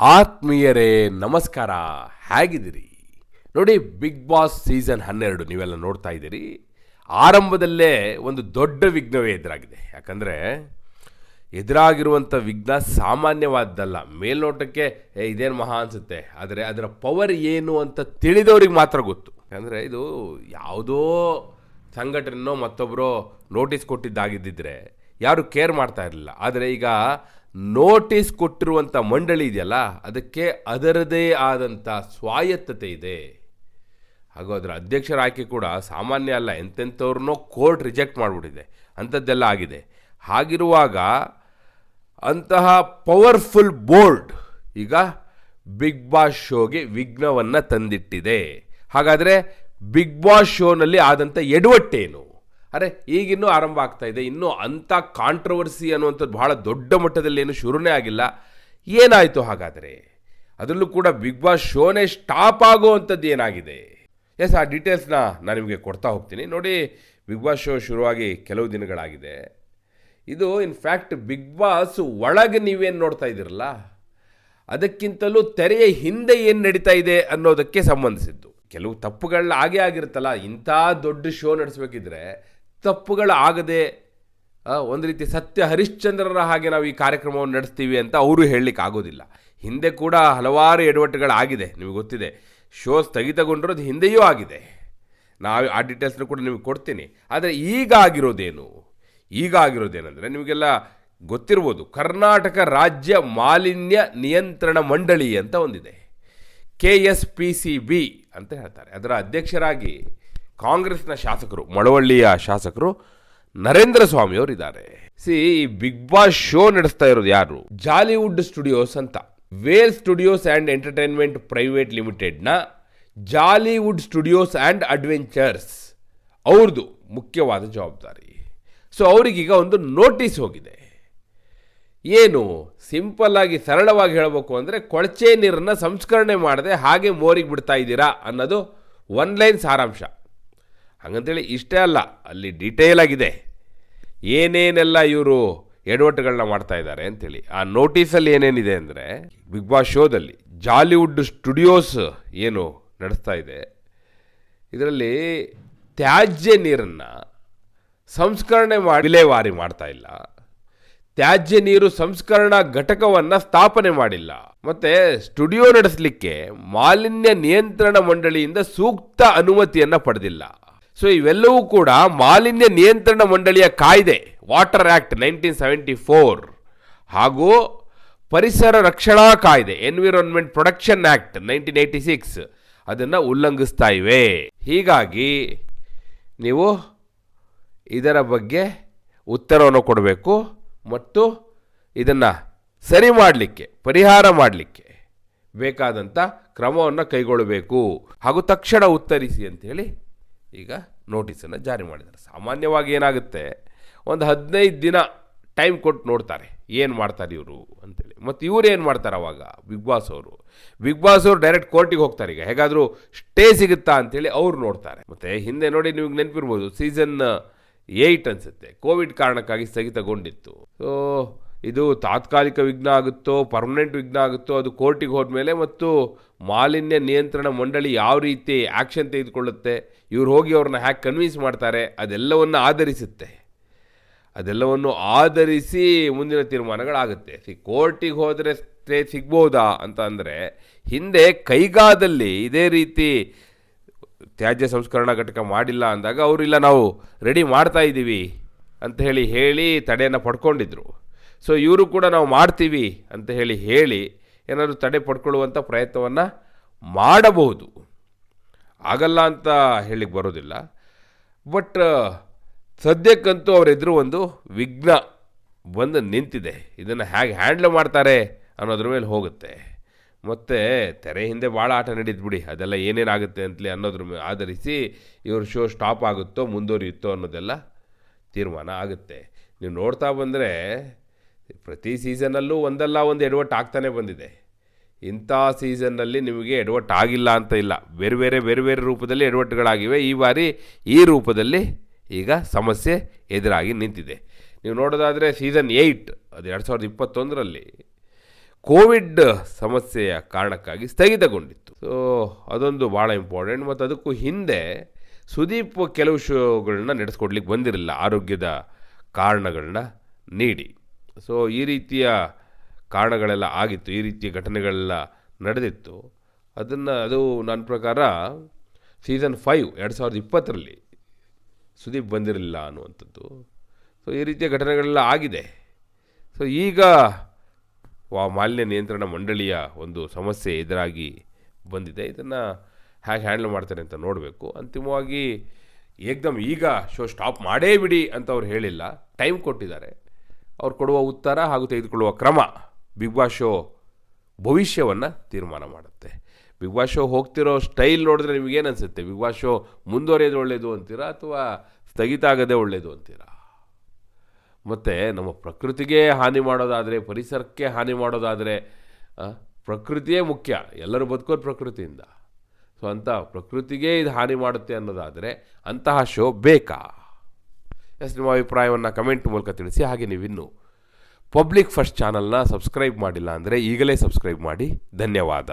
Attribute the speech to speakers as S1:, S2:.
S1: ಆತ್ಮೀಯರೇ, ನಮಸ್ಕಾರ. ಹೇಗಿದ್ದೀರಿ? ನೋಡಿ ಬಿಗ್ ಬಾಸ್ ಸೀಸನ್ ಹನ್ನೆರಡು ನೀವೆಲ್ಲ ನೋಡ್ತಾ ಇದ್ದೀರಿ. ಆರಂಭದಲ್ಲೇ ಒಂದು ದೊಡ್ಡ ವಿಘ್ನವೇ ಎದುರಾಗಿದೆ. ಯಾಕಂದರೆ, ಎದುರಾಗಿರುವಂಥ ವಿಘ್ನ ಸಾಮಾನ್ಯವಾದ್ದಲ್ಲ. ಮೇಲ್ನೋಟಕ್ಕೆ ಇದೇನು ಮಹಾ ಅನಿಸುತ್ತೆ? ಆದರೆ ಅದರ ಪವರ್ ಏನು ಅಂತ ತಿಳಿದವ್ರಿಗೆ ಮಾತ್ರ ಗೊತ್ತು. ಯಾಕಂದರೆ, ಇದು ಯಾವುದೋ ಸಂಘಟನೆನೋ ಮತ್ತೊಬ್ಬರೋ ನೋಟಿಸ್ ಕೊಟ್ಟಿದ್ದಾಗಿದ್ದಿದ್ರೆ ಯಾರು ಕೇರ್ ಮಾಡ್ತಾ ಇರಲಿಲ್ಲ. ಆದರೆ ಈಗ ನೋಟಿಸ್ ಕೊಟ್ಟಿರುವಂಥ ಮಂಡಳಿ ಇದೆಯಲ್ಲ, ಅದಕ್ಕೆ ಅದರದೇ ಆದಂಥ ಸ್ವಾಯತ್ತತೆ ಇದೆ. ಹಾಗೂ ಅದರ ಅಧ್ಯಕ್ಷರ ಆಯ್ಕೆ ಕೂಡ ಸಾಮಾನ್ಯ ಅಲ್ಲ, ಎಂತೆಂಥವ್ರನ್ನೋ ಕೋರ್ಟ್ ರಿಜೆಕ್ಟ್ ಮಾಡಿಬಿಟ್ಟಿದೆ. ಅಂಥದ್ದೆಲ್ಲ ಆಗಿದೆ. ಹಾಗಿರುವಾಗ ಅಂತಹ ಪವರ್ಫುಲ್ ಬೋರ್ಡ್ ಈಗ ಬಿಗ್ ಬಾಸ್ ಶೋಗೆ ವಿಘ್ನವನ್ನು ತಂದಿಟ್ಟಿದೆ. ಹಾಗಾದರೆ ಬಿಗ್ ಬಾಸ್ ಶೋನಲ್ಲಿ ಆದಂಥ ಎಡವಟ್ಟೇನು? ಅರೆ, ಈಗಿನ್ನೂ ಆರಂಭ ಆಗ್ತಾ ಇದೆ. ಇನ್ನೂ ಅಂಥ ಕಾಂಟ್ರವರ್ಸಿ ಅನ್ನುವಂಥದ್ದು ಬಹಳ ದೊಡ್ಡ ಮಟ್ಟದಲ್ಲಿ ಏನು ಶುರುನೇ ಆಗಿಲ್ಲ. ಏನಾಯಿತು ಹಾಗಾದರೆ? ಅದರಲ್ಲೂ ಕೂಡ ಬಿಗ್ ಬಾಸ್ ಶೋನೇ ಸ್ಟಾಪ್ ಆಗುವಂಥದ್ದು ಏನಾಗಿದೆ? ಎಸ್ ಆ ಡೀಟೇಲ್ಸ್ನ ನಾನು ನಿಮಗೆ ಕೊಡ್ತಾ ಹೋಗ್ತೀನಿ. ನೋಡಿ ಬಿಗ್ ಬಾಸ್ ಶೋ ಶುರುವಾಗಿ ಕೆಲವು ದಿನಗಳಾಗಿದೆ. ಇದು ಇನ್ಫ್ಯಾಕ್ಟ್ ಬಿಗ್ ಬಾಸ್ ಒಳಗೆ ನೀವೇನು ನೋಡ್ತಾ ಇದ್ದೀರಲ್ಲ, ಅದಕ್ಕಿಂತಲೂ ತೆರೆಯ ಹಿಂದೆ ಏನು ನಡೀತಾ ಇದೆ ಅನ್ನೋದಕ್ಕೆ ಸಂಬಂಧಿಸಿದ್ದು. ಕೆಲವು ತಪ್ಪುಗಳನ್ನ ಆಗೇ ಆಗಿರುತ್ತಲ್ಲ, ಇಂಥ ದೊಡ್ಡ ಶೋ ನಡೆಸಬೇಕಿದ್ರೆ ತಪ್ಪುಗಳು ಆಗದೆ ಆ, ಒಂದು ರೀತಿ ಸತ್ಯ ಹರಿಶ್ಚಂದ್ರರ ಹಾಗೆ ನಾವು ಈ ಕಾರ್ಯಕ್ರಮವನ್ನು ನಡೆಸ್ತೀವಿ ಅಂತ ಅವರು ಹೇಳಲಿಕ್ಕೆ ಆಗೋದಿಲ್ಲ. ಹಿಂದೆ ಕೂಡ ಹಲವಾರು ಎಡವಟ್ಟುಗಳಾಗಿದೆ ನಿಮಗೆ ಗೊತ್ತಿದೆ. ಶೋ ಸ್ಥಗಿತಗೊಂಡಿರೋದು ಹಿಂದೆಯೂ ಆಗಿದೆ. ನಾವು ಆ ಡೀಟೇಲ್ಸ್ನ ಕೂಡ ನಿಮಗೆ ಕೊಡ್ತೀನಿ. ಆದರೆ ಈಗ ಆಗಿರೋದೇನು ಈಗ ಆಗಿರೋದೇನೆಂದರೆ ನಿಮಗೆಲ್ಲ ಗೊತ್ತಿರ್ಬೋದು ಕರ್ನಾಟಕ ರಾಜ್ಯ ಮಾಲಿನ್ಯ ನಿಯಂತ್ರಣ ಮಂಡಳಿ ಅಂತ ಒಂದಿದೆ. K S P C B ಅಂತ ಹೇಳ್ತಾರೆ. ಅದರ ಅಧ್ಯಕ್ಷರಾಗಿ ಕಾಂಗ್ರೆಸ್ನ ಶಾಸಕರು, ಮಳವಳ್ಳಿಯ ಶಾಸಕರು ನರೇಂದ್ರ ಸ್ವಾಮಿ ಅವರು ಇದ್ದಾರೆ ಸಿ ಬಿಗ್ ಬಾಸ್ ಶೋ ನಡೆಸ್ತಾ ಇರೋದು ಯಾರು? ಜಾಲಿವುಡ್ ಸ್ಟುಡಿಯೋಸ್ ಅಂತ. Vel studios and entertainment private ಲಿಮಿಟೆಡ್ನ ಜಾಲಿವುಡ್ ಸ್ಟುಡಿಯೋಸ್ ಆ್ಯಂಡ್ ಅಡ್ವೆಂಚರ್ಸ್. ಅವ್ರದ್ದು ಮುಖ್ಯವಾದ ಜವಾಬ್ದಾರಿ. ಸೊ, ಅವರಿಗೀಗ ಒಂದು ನೋಟಿಸ್ ಹೋಗಿದೆ. ಏನು, ಸಿಂಪಲ್ ಆಗಿ ಸರಳವಾಗಿ ಹೇಳಬೇಕು ಅಂದರೆ ಕೊಳಚೆ ನೀರನ್ನು ಸಂಸ್ಕರಣೆ ಮಾಡದೆ ಹಾಗೆ ಮೋರಿಗೆ ಬಿಡ್ತಾ ಇದ್ದೀರಾ ಅನ್ನೋದು ಒನ್ ಲೈನ್ ಸಾರಾಂಶ. ಹಾಗಂತೇಳಿ ಇಷ್ಟೇ ಅಲ್ಲ, ಅಲ್ಲಿ ಡೀಟೇಲ್ ಆಗಿದೆ. ಏನೇನೆಲ್ಲ ಇವರು ಎಡವಟ್ಟುಗಳನ್ನ ಮಾಡ್ತಾ ಇದ್ದಾರೆ ಅಂತೇಳಿ. ಆ ನೋಟಿಸಲ್ಲಿ ಏನೇನಿದೆ ಅಂದರೆ ಬಿಗ್ ಬಾಸ್ ಶೋದಲ್ಲಿ ಜಾಲಿವುಡ್ ಸ್ಟುಡಿಯೋಸ್ ಏನು ನಡೆಸ್ತಾ ಇದೆ. ಇದರಲ್ಲಿ ತ್ಯಾಜ್ಯ ನೀರನ್ನು ಸಂಸ್ಕರಣೆ ಮಾಡಿ ವಿಲೇವಾರಿ ಮಾಡ್ತಾ ಇಲ್ಲ. ತ್ಯಾಜ್ಯ ನೀರು ಸಂಸ್ಕರಣಾ ಘಟಕವನ್ನು ಸ್ಥಾಪನೆ ಮಾಡಿಲ್ಲ. ಮತ್ತು ಸ್ಟುಡಿಯೋ ನಡೆಸಲಿಕ್ಕೆ ಮಾಲಿನ್ಯ ನಿಯಂತ್ರಣ ಮಂಡಳಿಯಿಂದ ಸೂಕ್ತ ಅನುಮತಿಯನ್ನು ಪಡೆದಿಲ್ಲ. ಸೊ ಇವೆಲ್ಲವೂ ಕೂಡ ಮಾಲಿನ್ಯ ನಿಯಂತ್ರಣ ಮಂಡಳಿಯ ಕಾಯ್ದೆ water act nineteen seventy four ಹಾಗೂ ಪರಿಸರ ರಕ್ಷಣಾ ಕಾಯ್ದೆ environment protection act nineteen eighty six ಅದನ್ನು ಉಲ್ಲಂಘಿಸ್ತಾ ಇವೆ. ಹೀಗಾಗಿ ನೀವು ಇದರ ಬಗ್ಗೆ ಉತ್ತರವನ್ನು ಕೊಡಬೇಕು ಮತ್ತು ಇದನ್ನು ಸರಿ ಮಾಡಲಿಕ್ಕೆ, ಪರಿಹಾರ ಮಾಡಲಿಕ್ಕೆ ಬೇಕಾದಂಥ ಕ್ರಮವನ್ನು ಕೈಗೊಳ್ಳಬೇಕು. ಹಾಗೂ ತಕ್ಷಣ ಉತ್ತರಿಸಿ ಅಂತೇಳಿ ಈಗ ನೋಟಿಸನ್ನು ಜಾರಿ ಮಾಡಿದ್ದಾರೆ. ಸಾಮಾನ್ಯವಾಗಿ ಏನಾಗುತ್ತೆ? ಒಂದು ಹದಿನೈದು ದಿನ ಟೈಮ್ ಕೊಟ್ಟು ನೋಡ್ತಾರೆ. ಏನು ಮಾಡ್ತಾರೆ ಇವರು ಅಂತೇಳಿ. ಮತ್ತು ಇವರು ಏನು ಮಾಡ್ತಾರೆ ಅವಾಗ? ಬಿಗ್ ಬಾಸ್ ಅವರು. ಬಿಗ್ ಬಾಸ್ ಅವರು ಡೈರೆಕ್ಟ್ ಕೋರ್ಟಿಗೆ ಹೋಗ್ತಾರೆ ಈಗ. ಹೇಗಾದರೂ ಸ್ಟೇ ಸಿಗುತ್ತಾ ಅಂತೇಳಿ ಅವ್ರು ನೋಡ್ತಾರೆ. ಮತ್ತು ಹಿಂದೆ ನೋಡಿ ನಿಮಗೆ ನೆನಪಿರ್ಬೋದು ಸೀಸನ್ ಏಯ್ಟ್ ಅನಿಸುತ್ತೆ. ಕೋವಿಡ್ ಕಾರಣಕ್ಕಾಗಿ ಸ್ಥಗಿತಗೊಂಡಿತ್ತು. ಸೊ ಇದು ತಾತ್ಕಾಲಿಕ ವಿಘ್ನ ಆಗುತ್ತೋ ಪರ್ಮನೆಂಟ್ ವಿಘ್ನ ಆಗುತ್ತೋ, ಅದು ಕೋರ್ಟಿಗೆ ಹೋದ್ಮೇಲೆ ಮತ್ತು ಮಾಲಿನ್ಯ ನಿಯಂತ್ರಣ ಮಂಡಳಿ ಯಾವ ರೀತಿ ಆ್ಯಕ್ಷನ್ ತೆಗೆದುಕೊಳ್ಳುತ್ತೆ, ಇವ್ರು ಹೋಗಿ ಅವ್ರನ್ನ ಹ್ಯಾಕ್ ಕನ್ವಿನ್ಸ್ ಮಾಡ್ತಾರೆ, ಅದೆಲ್ಲವನ್ನು ಆಧರಿಸುತ್ತೆ. ಅದೆಲ್ಲವನ್ನು ಆಧರಿಸಿ ಮುಂದಿನ ತೀರ್ಮಾನಗಳಾಗುತ್ತೆ. ಸಿ, ಕೋರ್ಟಿಗೆ ಹೋದರೆ ಸ್ಟೇ ಸಿಗ್ಬೋದಾ ಅಂತ ಅಂದರೆ, ಹಿಂದೆ ಕೈಗಾದಲ್ಲಿ ಇದೇ ರೀತಿ ತ್ಯಾಜ್ಯ ಸಂಸ್ಕರಣಾ ಘಟಕ ಮಾಡಿಲ್ಲ ಅಂದಾಗ ಅವರಿಲ್ಲ ನಾವು ರೆಡಿ ಮಾಡ್ತಾ ಇದ್ದೀವಿ ಅಂತ ಹೇಳಿ ಹೇಳಿ ತಡೆಯನ್ನು ಪಡ್ಕೊಂಡಿದ್ರು. ಸೊ ಇವರು ಕೂಡ ನಾವು ಮಾಡ್ತೀವಿ ಅಂತ ಹೇಳಿ ಹೇಳಿ ಏನಾದರೂ ತಡೆ ಪಡ್ಕೊಳ್ಳುವಂಥ ಪ್ರಯತ್ನವನ್ನು ಮಾಡಬಹುದು. ಆಗಲ್ಲ ಅಂತ ಹೇಳಿಕ್ಕೆ ಬರೋದಿಲ್ಲ. ಬಟ್ ಸದ್ಯಕ್ಕಂತೂ ಅವರೆದುರು ಒಂದು ವಿಘ್ನ ಬಂದು ನಿಂತಿದೆ. ಇದನ್ನು ಹೇಗೆ ಹ್ಯಾಂಡಲ್ ಮಾಡ್ತಾರೆ ಅನ್ನೋದ್ರ ಮೇಲೆ ಹೋಗುತ್ತೆ. ಮತ್ತು ತೆರೆ ಹಿಂದೆ ಭಾಳ ಆಟ ನಡೀತು ಬಿಡಿ, ಅದೆಲ್ಲ ಏನೇನಾಗುತ್ತೆ ಅಂತಲೇ ಅನ್ನೋದ್ರ ಮೇಲೆ ಆಧರಿಸಿ ಇವ್ರ ಶೋ ಸ್ಟಾಪ್ ಆಗುತ್ತೋ, ಮುಂದುವರಿಯುತ್ತೋ ಅನ್ನೋದೆಲ್ಲ ತೀರ್ಮಾನ ಆಗುತ್ತೆ. ನೀವು ನೋಡ್ತಾ ಬಂದರೆ ಪ್ರತಿ ಸೀಸನಲ್ಲೂ ಒಂದಲ್ಲ ಒಂದು ಎಡವಟ್ಟು ಆಗ್ತಾನೆ ಬಂದಿದೆ. ಇಂಥ ಸೀಸನ್ನಲ್ಲಿ ನಿಮಗೆ ಎಡವಟ್ಟು ಆಗಿಲ್ಲ ಅಂತ ಇಲ್ಲ. ಬೇರೆ ಬೇರೆ ಬೇರೆ ಬೇರೆ ರೂಪದಲ್ಲಿ ಎಡವಟ್ಟುಗಳಾಗಿವೆ. ಈ ಬಾರಿ ಈ ರೂಪದಲ್ಲಿ ಈಗ ಸಮಸ್ಯೆ ಎದುರಾಗಿ ನಿಂತಿದೆ. ನೀವು ನೋಡೋದಾದರೆ ಸೀಸನ್ ಏಯ್ಟ್, ಅದು ಎರಡು ಸಾವಿರದ ಇಪ್ಪತ್ತೊಂದರಲ್ಲಿ ಕೋವಿಡ್ ಸಮಸ್ಯೆಯ ಕಾರಣಕ್ಕಾಗಿ ಸ್ಥಗಿತಗೊಂಡಿತ್ತು. ಸೊ ಅದೊಂದು ಭಾಳ ಇಂಪಾರ್ಟೆಂಟ್ ಮತ್ತು ಅದಕ್ಕೂ ಹಿಂದೆ ಸುದೀಪ್ ಕೆಲವು ಶೋಗಳನ್ನ ನಡೆಸ್ಕೊಡ್ಲಿಕ್ಕೆ ಬಂದಿರಲಿಲ್ಲ. ಆರೋಗ್ಯದ ಕಾರಣಗಳನ್ನ ನೀಡಿ. ಸೊ ಈ ರೀತಿಯ ಕಾರಣಗಳೆಲ್ಲ ಆಗಿತ್ತು, ಈ ರೀತಿಯ ಘಟನೆಗಳೆಲ್ಲ ನಡೆದಿತ್ತು. ಅದನ್ನು, ಅದು ನನ್ನ ಪ್ರಕಾರ ಸೀಸನ್ ಫೈವ್ ಎರಡು ಸಾವಿರದ ಇಪ್ಪತ್ತರಲ್ಲಿ ಸುದೀಪ್ ಬಂದಿರಲಿಲ್ಲ ಅನ್ನುವಂಥದ್ದು. ಸೊ ಈ ರೀತಿಯ ಘಟನೆಗಳೆಲ್ಲ ಆಗಿದೆ. ಸೊ ಈಗ ವಾ, ಮಾಲಿನ್ಯ ನಿಯಂತ್ರಣ ಮಂಡಳಿಯ ಒಂದು ಸಮಸ್ಯೆ ಎದುರಾಗಿ ಬಂದಿದೆ. ಇದನ್ನು ಹೇಗೆ ಹ್ಯಾಂಡಲ್ ಮಾಡ್ತಾರೆ ಅಂತ ನೋಡಬೇಕು. ಅಂತಿಮವಾಗಿ ಏಕ್ದಮ್ ಈಗ ಶೋ ಸ್ಟಾಪ್ ಮಾಡೇ ಬಿಡಿ ಅಂತ ಅವ್ರು ಹೇಳಿಲ್ಲ. ಟೈಮ್ ಕೊಟ್ಟಿದ್ದಾರೆ. ಅವ್ರು ಕೊಡುವ ಉತ್ತರ ಹಾಗೂ ತೆಗೆದುಕೊಳ್ಳುವ ಕ್ರಮ ಬಿಗ್ ಬಾಸ್ ಶೋ ಭವಿಷ್ಯವನ್ನು ತೀರ್ಮಾನ ಮಾಡುತ್ತೆ. ಬಿಗ್ ಬಾಸ್ ಶೋ ಹೋಗ್ತಿರೋ ಸ್ಟೈಲ್ ನೋಡಿದ್ರೆ ನಿಮಗೇನು ಅನಿಸುತ್ತೆ? ಬಿಗ್ ಬಾಸ್ ಶೋ ಮುಂದುವರಿಯೋದು ಒಳ್ಳೆಯದು ಅಂತೀರಾ ಅಥವಾ ಸ್ಥಗಿತ ಆಗೋದೇ ಒಳ್ಳೆಯದು ಅಂತೀರಾ? ಮತ್ತು ನಮ್ಮ ಪ್ರಕೃತಿಗೆ ಹಾನಿ ಮಾಡೋದಾದರೆ, ಪರಿಸರಕ್ಕೆ ಹಾನಿ ಮಾಡೋದಾದರೆ ಪ್ರಕೃತಿಯೇ ಮುಖ್ಯ. ಎಲ್ಲರೂ ಬದುಕೋದು ಪ್ರಕೃತಿಯಿಂದ. ಸೊ ಅಂತ ಪ್ರಕೃತಿಗೆ ಇದು ಹಾನಿ ಮಾಡುತ್ತೆ ಅನ್ನೋದಾದರೆ ಅಂತಹ ಶೋ ಬೇಕಾ? ಎಸ್ ನಿಮ್ಮ ಅಭಿಪ್ರಾಯವನ್ನು ಕಮೆಂಟ್ ಮೂಲಕ ತಿಳಿಸಿ, ಹಾಗೆ ನೀವಿನ್ನು ಪಬ್ಲಿಕ್ ಫಸ್ಟ್ ಚಾನಲ್ನ ಸಬ್ಸ್ಕ್ರೈಬ್ ಮಾಡಿಲ್ಲ ಅಂದರೆ ಈಗಲೇ ಸಬ್ಸ್ಕ್ರೈಬ್ ಮಾಡಿ. ಧನ್ಯವಾದ.